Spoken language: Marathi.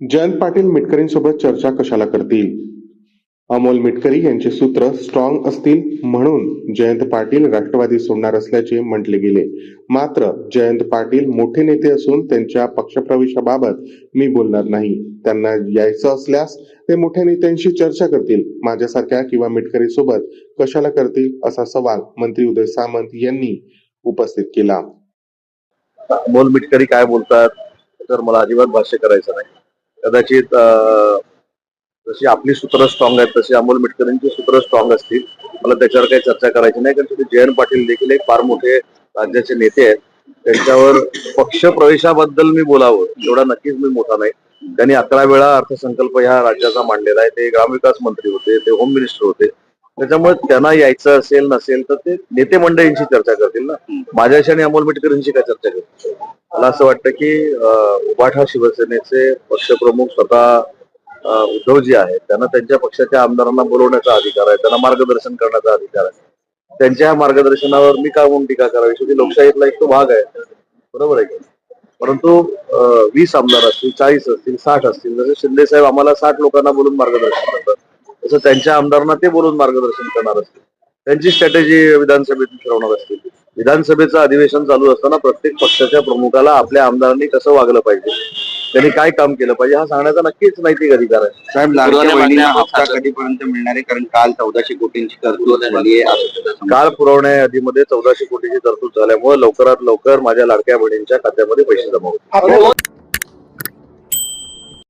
जयंत पाटील मिटकरींसोबत चर्चा कशाला करतील? अमोल मिटकरी यांचे सूत्र स्ट्रॉंग असतील म्हणून जयंत पाटील राष्ट्रवादी सोडणार असल्याचे म्हटले गेले. मात्र जयंत पाटील मोठे नेते असून त्यांच्या पक्षप्रवेशाबाबत मी बोलणार नाही. त्यांना यायचं असल्यास ते मोठ्या नेत्यांशी चर्चा करतील. माझ्यासारख्या किंवा मिटकरी सोबत कशाला करतील असा सवाल मंत्री उदय सामंत यांनी उपस्थित केला. अमोल मिटकरी काय बोलतात? तर मला अजिबात भाष्य करायचं नाही. कदाचित जशी आपली सूत्र स्ट्रॉंग आहेत तशी अमोल मिटकरींची सूत्र स्ट्रॉंग असतील. मला त्याच्यावर काही चर्चा करायची नाही कारण तिथे जयंत पाटील देखील एक फार मोठे राज्याचे नेते आहेत. त्यांच्यावर पक्ष प्रवेशाबद्दल मी बोलावं एवढा नक्कीच मी मोठा नाही. त्यांनी अकरा वेळा अर्थसंकल्प ह्या राज्याचा मांडलेला आहे. ते ग्रामविकास मंत्री होते ते होम मिनिस्टर होते. त्याच्यामुळे त्यांना यायचं असेल नसेल तर ते नेते मंडळींशी चर्चा करतील ना. माझ्याशी आणि अमोल मिटकरींशी काय चर्चा करतील? मला असं वाटतं की उबाठा शिवसेनेचे पक्षप्रमुख स्वतः उद्धवजी आहेत. त्यांना त्यांच्या पक्षाच्या आमदारांना बोलवण्याचा अधिकार आहे. त्यांना मार्गदर्शन करण्याचा अधिकार आहे. त्यांच्या मार्गदर्शनावर मी का म्हणून टीका करावी? शेवटी लोकशाहीतला एक तो भाग आहे. बरोबर आहे की परंतु वीस आमदार असतील चाळीस असतील साठ असतील जसे शिंदे साहेब आम्हाला साठ लोकांना बोलून मार्गदर्शन करतात तसं त्यांच्या आमदारांना ते बोलून मार्गदर्शन करणार असतील. त्यांची स्ट्रॅटेजी विधानसभेतून ठरवणार असतील. विधानसभेचं अधिवेशन चालू असताना प्रत्येक पक्षाच्या प्रमुखाला आपल्या आमदारांनी कसं वागलं पाहिजे? त्यांनी काय काम केलं पाहिजे? हा सांगण्याचा नक्कीच नैतिक अधिकार आहे. साहेब लाडक्या बहिणींना हप्ता. कधीपर्यंत मिळणार? आहे कारण काल चौदाशे कोटींची तरतूद झाली आहे असं सुद्धा समजतं. काळ पुरवण्या यादीमध्ये चौदाशे कोटीची तरतूद झाल्यामुळे लवकरात लवकर माझ्या लाडक्या बहिणींच्या खात्यामध्ये पैसे जमा होतील.